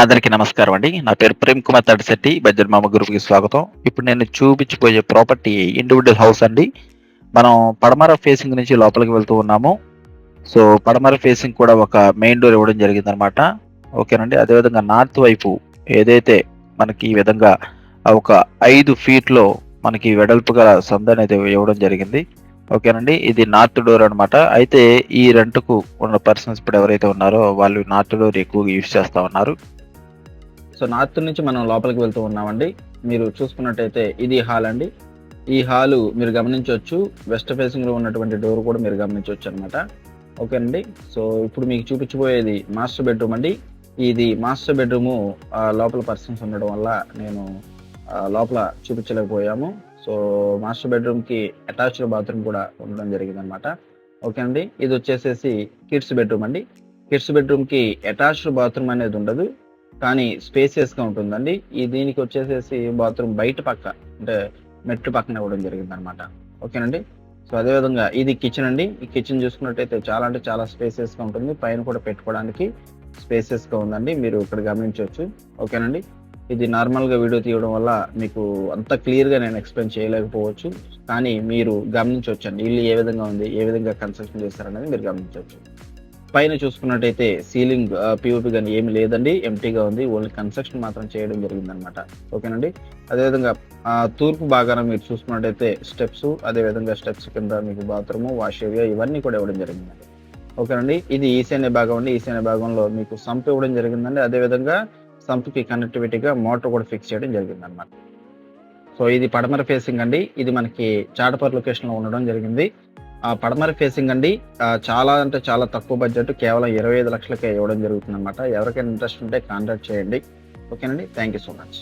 అందరికీ నమస్కారం అండి. నా పేరు ప్రేమ్ కుమార్ తడిశెట్టి బడ్జెట్ మామ గురువుకి స్వాగతం. ఇప్పుడు నేను చూపించిపోయే ప్రాపర్టీ ఇండివిజువల్ హౌస్ అండి. మనం పడమర ఫేసింగ్ నుంచి లోపలికి వెళ్తూ ఉన్నాము. సో పడమర ఫేసింగ్ కూడా ఒక మెయిన్ డోర్ ఇవ్వడం జరిగింది అనమాట ఓకేనండి? అదేవిధంగా నార్త్ వైపు ఏదైతే మనకి ఈ విధంగా ఒక ఐదు ఫీట్లో మనకి వెడల్పు గల సంద అనేది ఇవ్వడం జరిగింది. ఓకేనండి? ఇది నార్త్ డోర్ అనమాట అయితే ఈ రెంట్కు ఉన్న పర్సన్స్ ఇప్పుడు ఎవరైతే ఉన్నారో వాళ్ళు నార్త్ డోర్ ఎక్కువగా యూజ్ చేస్తా ఉన్నారు. సో నార్త్ నుంచి మనం లోపలికి వెళ్తూ ఉన్నామండి. మీరు చూసుకున్నట్టయితే ఇది హాల్ అండి. ఈ హాలు మీరు గమనించవచ్చు. వెస్ట్ ఫేసింగ్లో ఉన్నటువంటి డోర్ కూడా మీరు గమనించవచ్చు అనమాట ఓకేనండి. సో ఇప్పుడు మీకు చూపించబోయేది మాస్టర్ బెడ్రూమ్ అండి. ఇది మాస్టర్ బెడ్రూము లోపల పర్సన్స్ ఉండడం వల్ల నేను లోపల చూపించలేకపోయాము. సో మాస్టర్ బెడ్రూమ్కి అటాచ్డ్ బాత్రూమ్ కూడా ఉండడం జరిగింది అనమాట ఓకేనండి. ఇది వచ్చేసేసి కిడ్స్ బెడ్రూమ్ అండి. కిడ్స్ బెడ్రూమ్కి అటాచ్డ్ బాత్రూమ్ అనేది ఉండదు. కానీ స్పేసియస్గా ఉంటుందండి. ఈ దీనికి వచ్చేసేసి బాత్రూమ్ బయట పక్క అంటే మెట్టు పక్కన ఇవ్వడం జరిగింది అనమాట ఓకేనండి? సో అదే విధంగా ఇది కిచెన్ అండి. ఈ కిచెన్ చూసుకున్నట్టయితే చాలా అంటే చాలా స్పేసియస్గా ఉంటుంది. పైన కూడా పెట్టుకోవడానికి స్పేసియస్గా ఉందండి. మీరు ఇక్కడ గమనించవచ్చు. ఓకేనండి? ఇది నార్మల్గా వీడియో తీయడం వల్ల మీకు అంత క్లియర్గా నేను ఎక్స్ప్లెయిన్ చేయలేకపోవచ్చు. కానీ మీరు గమనించవచ్చు అండి ఇల్లు ఏ విధంగా ఉంది ఏ విధంగా కన్స్ట్రక్షన్ చేశారనేది మీరు గమనించవచ్చు. పైన చూసుకున్నట్టయితే సీలింగ్ పిఓపి కానీ ఏమి లేదండి. ఎంటీగా ఉంది. ఓన్లీ కన్స్ట్రక్షన్ మాత్రం చేయడం జరిగిందనమాట ఓకేనండి? అదేవిధంగా తూర్పు భాగాన మీరు చూసుకున్నట్టయితే స్టెప్స్ అదేవిధంగా స్టెప్స్ కింద మీకు బాత్రూమ్ వాష్ ఏరియా ఇవన్నీ కూడా ఇవ్వడం జరిగిందండి. ఓకేనండి? ఇది ఈశాన్య భాగం అండి. ఈశాన్య భాగంలో మీకు సంప్ ఇవ్వడం జరిగిందండి. అదేవిధంగా సంప్కి కనెక్టివిటీగా మోటార్ కూడా ఫిక్స్ చేయడం జరిగిందనమాట సో ఇది పడమర ఫేసింగ్ అండి. ఇది మనకి చాటపర్ లొకేషన్లో ఉండడం జరిగింది. పడమర ఫేసింగ్ అండి చాలా అంటే చాలా తక్కువ బడ్జెట్ కేవలం ఇరవై ఐదు లక్షలకే ఇవ్వడం జరుగుతుంది అనమాట ఎవరికైనా ఇంట్రెస్ట్ ఉంటే కాంటాక్ట్ చేయండి. ఓకేనండి థ్యాంక్ యూ సో మచ్